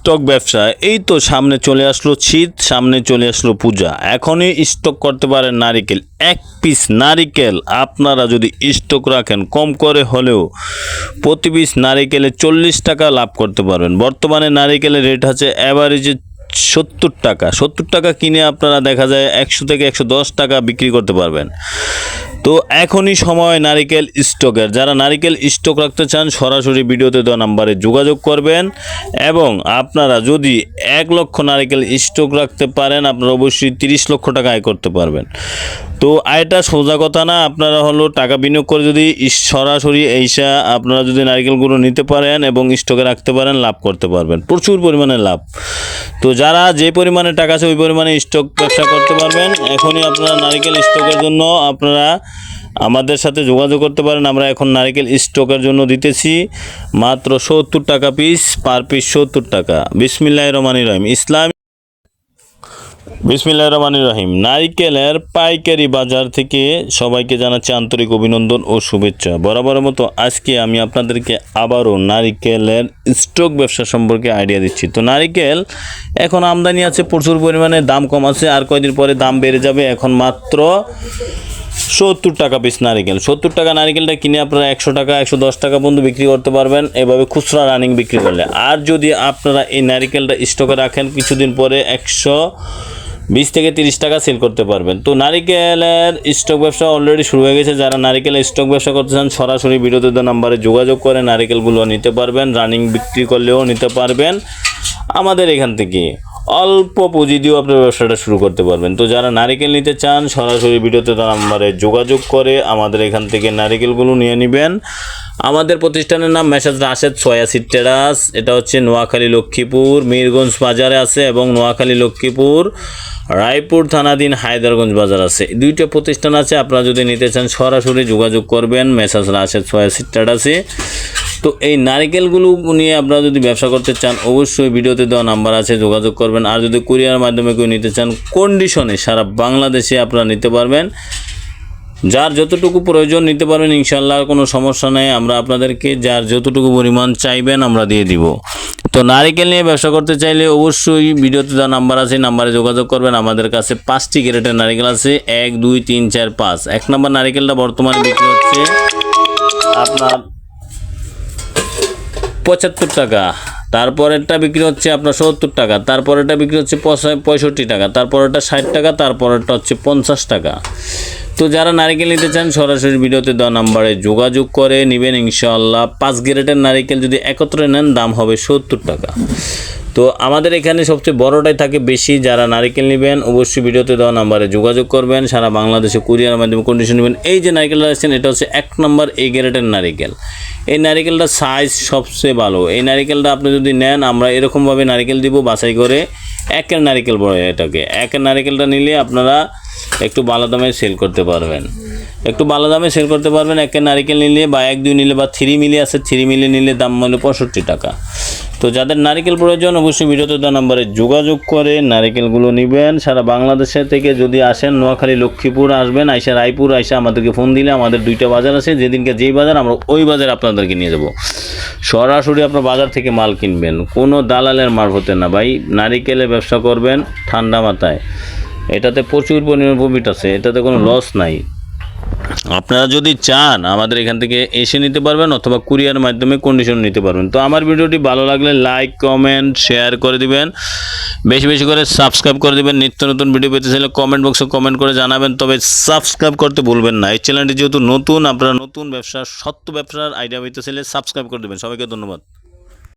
Stock ব্যবসা, এই তো সামনে চলে আসলো শীত, সামনে চলে আসলো পূজা। এখনই স্টক করতে পারেন নারিকেল, এক পিস নারিকেল আপনারা যদি স্টক রাখেন, কম করে হলেও প্রতি পিস নারিকেলে চল্লিশ টাকা লাভ করতে পারবেন। বর্তমানে নারিকেলের রেট আছে অ্যাভারেজে সত্তর টাকা। সত্তর টাকা কিনে আপনারা দেখা যায় একশো থেকে একশো দশ টাকা বিক্রি করতে পারবেন। তো এখনই সময় নারিকেল স্টকের। যারা নারিকেল স্টক রাখতে চান, সরাসরি ভিডিওতে দেওয়া নাম্বারে যোগাযোগ করবেন এবং আপনারা যদি এক লক্ষ নারিকেল স্টক রাখতে পারেন, আপনারা অবশ্যই তিরিশ লক্ষ টাকা আয় করতে পারবেন। তো আয়টা সোজা কথা না, আপনারা হলো টাকা বিনিয়োগ করে যদি সরাসরি এইসা আপনারা যদি নারিকেলগুলো নিতে পারেন এবং স্টকে রাখতে পারেন, লাভ করতে পারবেন। প্রচুর পরিমাণে লাভ। তো যারা যে পরিমাণে টাকা আছে ওই পরিমাণে স্টক ব্যবসা করতে পারবেন। এখনই আপনারা নারিকেল স্টকের জন্য আপনারা আমাদের সাথে যোগাযোগ করতে পারেন। আমরা এখন নারিকেল স্টকের জন্য দিতেছি। মাত্র সত্তর টাকা পিস পার পিস সত্তর টাকা। বিসমিল্লাহ রহমানি রহিম। ইসলাম বিসমিল্লাহ রহমান রহিম। নারিকেলের পাইকারি বাজার থেকে সবাইকে জানাচ্ছি আন্তরিক অভিনন্দন ও শুভেচ্ছা। বরাবরের মতো আজকে আমি আপনাদেরকে আবারও নারিকেলের স্টক ব্যবসা সম্পর্কে আইডিয়া দিচ্ছি। তো নারিকেল এখন আমদানি আছে প্রচুর পরিমাণে, দাম কম আছে, আর কয়দিন পরে দাম বেড়ে যাবে? এখন মাত্র সত্তর টাকা পিস নারিকেল। সত্তর টাকা নারিকেলটা কিনে আপনারা একশো টাকা, একশো দশ টাকা পর্যন্ত বিক্রি করতে পারবেন। এভাবে খুচরা রানিং বিক্রি করলে। আর যদি আপনারা এই নারিকেলটা স্টকে রাখেন, কিছুদিন পরে একশো বিশ থেকে তিরিশ টাকা সেল করতে পারবেন। তো নারিকেলের স্টক ব্যবসা অলরেডি শুরু হয়ে গেছে। যারা নারিকেলের স্টক ব্যবসা করতে চান, সরাসরি দেওয়া নাম্বারে যোগাযোগ করে নারিকেলগুলো নিতে পারবেন রানিং বিক্রি করলেও নিতে পারবেন। আমাদের এখান থেকে অল্প পুঁজি দিয়েও আপনার ব্যবসাটা শুরু করতে পারবেন। তো যারা নারিকেল নিতে চান, সরাসরি ভিডিওতে তার নাম্বারে যোগাযোগ করে আমাদের এখান থেকে নারিকেলগুলো নিয়ে নেবেন। আমাদের প্রতিষ্ঠানের নাম মেসাজ রাশেদ ছয়াশি টেরাস এটা হচ্ছে নোয়াখালী লক্ষ্মীপুর, মিরগঞ্জ বাজারে আছে এবং নোয়াখালী লক্ষ্মীপুর, রায়পুর থানাধীন হায়দারগঞ্জ বাজার আছে। দুইটা প্রতিষ্ঠান আছে, আপনারা যদি নিতে চান সরাসরি যোগাযোগ করবেন মেসাজ রাশেদ ছয়াশি টেরাসে তো এই নারিকেলগুলো নিয়ে আপনারা যদি ব্যবসা করতে চান, অবশ্যই ভিডিওতে দেওয়া নাম্বার আছে, যোগাযোগ করবেন। আর যদি কুরিয়ার মাধ্যমে কেউ নিতে চান কন্ডিশনে সারা বাংলাদেশে আপনারা নিতে পারবেন। যার যতটুকু প্রয়োজন নিতে পারবেন ইনশাল্লাহ কোনো সমস্যা নেই। আমরা আপনাদেরকে যার যতটুকু পরিমাণ চাইবেন, আমরা দিয়ে দিব। তো নারিকেল নিয়ে ব্যবসা করতে চাইলে অবশ্যই ভিডিওতে যা নাম্বার আছে নাম্বারে যোগাযোগ করবেন। আমাদের কাছে পাঁচটি গ্রেটের নারিকেল আছে। এক, দুই, তিন, চার, পাঁচ। এক নম্বর নারিকেলটা বর্তমানে বিক্রি হচ্ছে আপনার পঁচাত্তর টাকা। তারপরেরটা বিক্রি হচ্ছে আপনার সত্তর টাকা, তারপরেরটা বিক্রি হচ্ছে পঁয়ষট্টি টাকা, তারপরেরটা ষাট টাকা, তারপরেরটা হচ্ছে পঞ্চাশ টাকা। তো যারা নারিকেল নিতে চান, সরাসরি ভিডিওতে দেওয়া নাম্বারে যোগাযোগ করে নেবেন ইনশাআল্লাহ। পাঁচ গ্রেটের নারিকেল যদি একত্রে নেন, দাম হবে সত্তর টাকা। তো আমাদের এখানে সবচেয়ে বড়টাই থাকে বেশি, যারা নারিকেল নেবেন, অবশ্যই ভিডিওতে দেওয়া নাম্বারে যোগাযোগ করবেন। সারা বাংলাদেশে কুরিয়ার মাধ্যমে কন্ডিশন নেবেন। এই যে নারিকেলটা আছেন এটা হচ্ছে এক নম্বর, এই গ্রেটের নারিকেল। এই নারিকেলটার সাইজ সবচেয়ে ভালো। এই নারিকেলটা আপনি যদি নেন, আমরা এরকমভাবে নারিকেল দিব বাছাই করে। একের নারিকেল বলে এটাকে। একের নারিকেলটা নিলে আপনারা একটু ভালো দামে সেল করতে পারবেন। একটু ভালো দামে সেল করতে পারবেন। একের নারিকেল নিলে বা এক দুই নিলে বা থ্রি মিলি আছে, থ্রি মিলি নিলে দাম মানে পঁয়ষট্টি টাকা। তো যাদের নারিকেল প্রয়োজন, অবশ্যই ভিডিওতে দেওয়া নাম্বারে যোগাযোগ করে নারিকেলগুলো নেবেন। সারা বাংলাদেশের থেকে যদি আসেন, নোয়াখালী, লক্ষ্মীপুর আসবেন, আইসা রায়পুর, আইসা আমাদেরকে ফোন দিলে আমাদের দুইটা বাজার আছে। যেদিনকে যেই বাজার, আমরা ওই বাজারে আপনাদেরকে নিয়ে যাব। সরাসরি আপনার বাজার থেকে মাল কিনবেন। কোনো দালালের মারফতে না। ভাই, নারিকেলের ব্যবসা করবেন ঠান্ডা মাথায়। এটাতে প্রচুর পরিমাণ প্রফিট আছে। এটাতে কোনো লস নাই। আপনারা যদি চান আমাদের এখান থেকে এসে নিতে পারবেন অথবা কুরিয়ার মাধ্যমে কন্ডিশন নিতে পারবেন। তো আমার ভিডিওটি ভালো লাগলে লাইক কমেন্ট শেয়ার করে দিবেন। বেশি বেশি করে সাবস্ক্রাইব করে দিবেন। নিত্য নতুন ভিডিও পেতে চাইলে কমেন্ট বক্সে কমেন্ট করে জানাবেন। তবে সাবস্ক্রাইব করতে ভুলবেন না। এই চ্যানেলটি যেহেতু নতুন, আপনারা নতুন ব্যবসা সত্য ব্যবসার আইডিয়া পেতে চাইলে সাবস্ক্রাইব করে দেবেন। সবাইকে ধন্যবাদ।